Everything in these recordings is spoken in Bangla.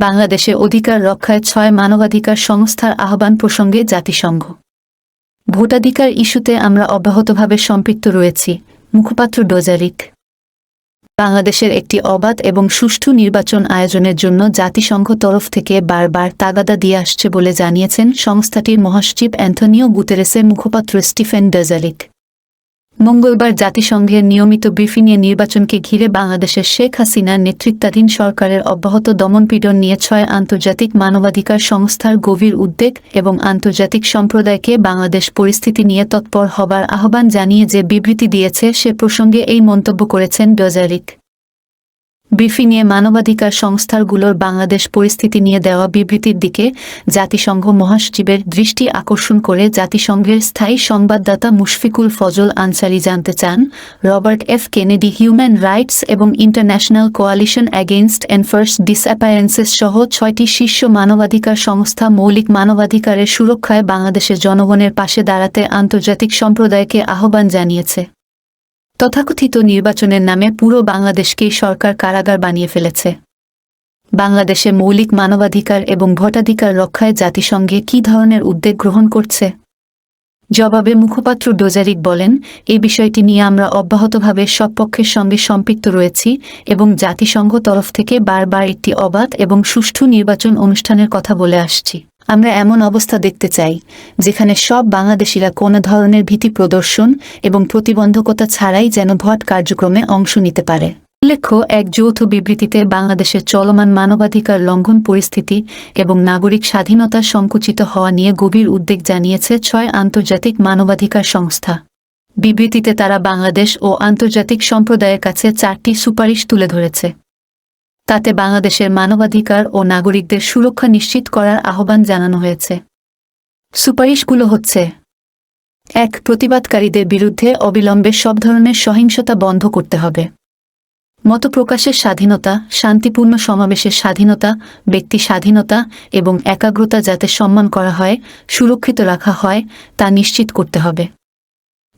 বাংলাদেশে অধিকার রক্ষায় ছয় মানবাধিকার সংস্থার আহ্বান প্রসঙ্গে জাতিসংঘ। ভোটাধিকার ইস্যুতে আমরা অব্যাহতভাবে সম্পৃক্ত রয়েছি, মুখপাত্র ডোজারিক। বাংলাদেশের একটি অবাধ এবং সুষ্ঠু নির্বাচন আয়োজনের জন্য জাতিসংঘ তরফ থেকে বারবার তাগাদা দিয়ে আসছে বলে জানিয়েছেন সংস্থাটির মহাসচিব অ্যান্থনিও গুতেরেসের মুখপাত্র স্টিফেন ডজারিক। মঙ্গলবার জাতিসংঘের নিয়মিত ব্রিফিংয়ে নির্বাচনকে ঘিরে বাংলাদেশের শেখ হাসিনার নেতৃত্বাধীন সরকারের অব্যাহত দমনপীড়ন নিয়ে ছয় আন্তর্জাতিক মানবাধিকার সংস্থার গভীর উদ্বেগ এবং আন্তর্জাতিক সম্প্রদায়কে বাংলাদেশ পরিস্থিতি নিয়ে তৎপর হবার আহ্বান জানিয়ে যে বিবৃতি দিয়েছে সে প্রসঙ্গে এই মন্তব্য করেছেন ডজারিক ব্রিফিংয়ে মানবাধিকার সংস্থাগুলোর বাংলাদেশ পরিস্থিতি নিয়ে দেওয়া বিবৃতির দিকে জাতিসংঘ মহাসচিবের দৃষ্টি আকর্ষণ করে জাতিসংঘের স্থায়ী সংবাদদাতা মুশফিকুল ফজল আনসারি জানতে চান, Robert F Kennedy human rights এবং international coalition against enforced disappearances সহ ছয়টি শীর্ষ মানবাধিকার সংস্থা মৌলিক মানবাধিকারের সুরক্ষায় বাংলাদেশের জনগণের পাশে দাঁড়াতে আন্তর্জাতিক সম্প্রদায়কে আহ্বান জানিয়েছে। তথাকথিত নির্বাচনের নামে পুরো বাংলাদেশকেই সরকার কারাগার বানিয়ে ফেলেছে। বাংলাদেশে মৌলিক মানবাধিকার এবং ভোটাধিকার রক্ষায় জাতিসংঘে কী ধরনের উদ্যোগ গ্রহণ করছে? জবাবে মুখপাত্র ডোজারিক বলেন, এই বিষয়টি নিয়ে আমরা অব্যাহতভাবে সব পক্ষের সঙ্গে সম্পৃক্ত রয়েছি এবং জাতিসংঘ তরফ থেকে বারবার একটি অবাধ এবং সুষ্ঠু নির্বাচন অনুষ্ঠানের কথা বলে আসছি। আমরা এমন অবস্থা দেখতে চাই, যেখানে সব বাংলাদেশিরা কোনো ধরনের ভীতি প্রদর্শন এবং প্রতিবন্ধকতা ছাড়াই যেন ভট কার্যক্রমে অংশ নিতে পারে। উল্লেখ্য, এক যৌথ বিবৃতিতে বাংলাদেশের চলমান মানবাধিকার লঙ্ঘন পরিস্থিতি এবং নাগরিক স্বাধীনতা সংকুচিত হওয়া নিয়ে গভীর উদ্বেগ জানিয়েছে ছয় আন্তর্জাতিক মানবাধিকার সংস্থা। বিবৃতিতে তারা বাংলাদেশ ও আন্তর্জাতিক সম্প্রদায়ের কাছে চারটি সুপারিশ তুলে ধরেছে। তাতে বাংলাদেশের মানবাধিকার ও নাগরিকদের সুরক্ষা নিশ্চিত করার আহ্বান জানানো হয়েছে। সুপারিশগুলো হচ্ছে, এক, প্রতিবাদকারীদের বিরুদ্ধে অবিলম্বে সব ধরনের সহিংসতা বন্ধ করতে হবে। মত প্রকাশের স্বাধীনতা, শান্তিপূর্ণ সমাবেশের স্বাধীনতা, ব্যক্তি স্বাধীনতা এবং একাগ্রতা যাতে সম্মান করা হয়, সুরক্ষিত রাখা হয়, তা নিশ্চিত করতে হবে।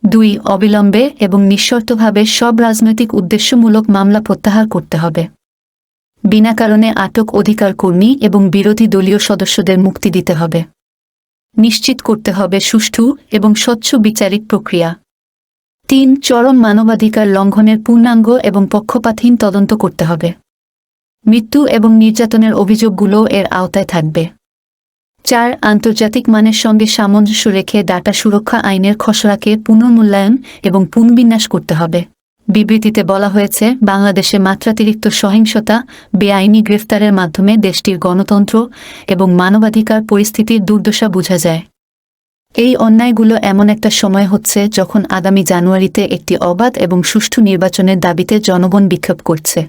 দুই, অবিলম্বে এবং নিঃশর্তভাবে সব রাজনৈতিক উদ্দেশ্যমূলক মামলা প্রত্যাহার করতে হবে। বিনা কারণে আটক অধিকার কর্মী এবং বিরোধী দলীয় সদস্যদের মুক্তি দিতে হবে। নিশ্চিত করতে হবে সুষ্ঠু এবং স্বচ্ছ বিচারিক প্রক্রিয়া। তিন, চরম মানবাধিকার লঙ্ঘনের পূর্ণাঙ্গ এবং পক্ষপাতহীন তদন্ত করতে হবে। মৃত্যু এবং নির্যাতনের অভিযোগগুলো এর আওতায় থাকবে। চার, আন্তর্জাতিক মানের সঙ্গে সামঞ্জস্য রেখে ডাটা সুরক্ষা আইনের খসড়াকে পুনর্মূল্যায়ন এবং পুনর্বিন্যাস করতে হবে। বিবৃতিতে বলা হয়েছে, বাংলাদেশে মাত্রাতিরিক্ত সহিংসতা, বেআইনি গ্রেফতারের মাধ্যমে দেশটির গণতন্ত্র এবং মানবাধিকার পরিস্থিতির দুর্দশা বোঝা যায়। এই অন্যায়গুলো এমন একটা সময় হচ্ছে যখন আগামী জানুয়ারিতে একটি অবাধ এবং সুষ্ঠু নির্বাচনের দাবিতে জনগণ বিক্ষোভ করছে।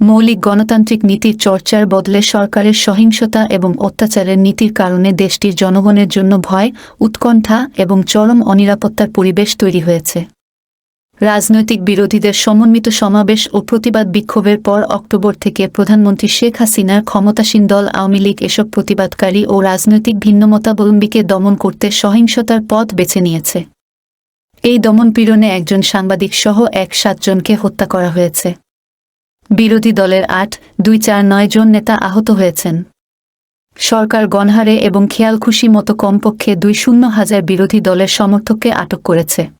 মৌলিক গণতান্ত্রিক নীতির চর্চার বদলে সরকারের সহিংসতা এবং অত্যাচারের নীতির কারণে দেশটির জনগণের জন্য ভয়, উৎকণ্ঠা এবং চরম অনিরাপত্তার পরিবেশ তৈরি হয়েছে। রাজনৈতিক বিরোধীদের সমন্বিত সমাবেশ ও প্রতিবাদ বিক্ষোভের পর অক্টোবর থেকে প্রধানমন্ত্রী শেখ হাসিনার ক্ষমতাসীন দল আওয়ামী লীগ এসব প্রতিবাদকারী ও রাজনৈতিক ভিন্নমতাবলম্বীকে দমন করতে সহিংসতার পথ বেছে নিয়েছে। এই দমনপীড়নে একজন সাংবাদিক সহ এক সাতজনকে হত্যা করা হয়েছে। বিরোধী দলের আট, দুই চার নয় জন নেতা আহত হয়েছেন। সরকার গণহারে এবং খেয়াল খুশি মতো কমপক্ষে দুই শূন্য হাজার বিরোধী দলের সমর্থককে আটক করেছে।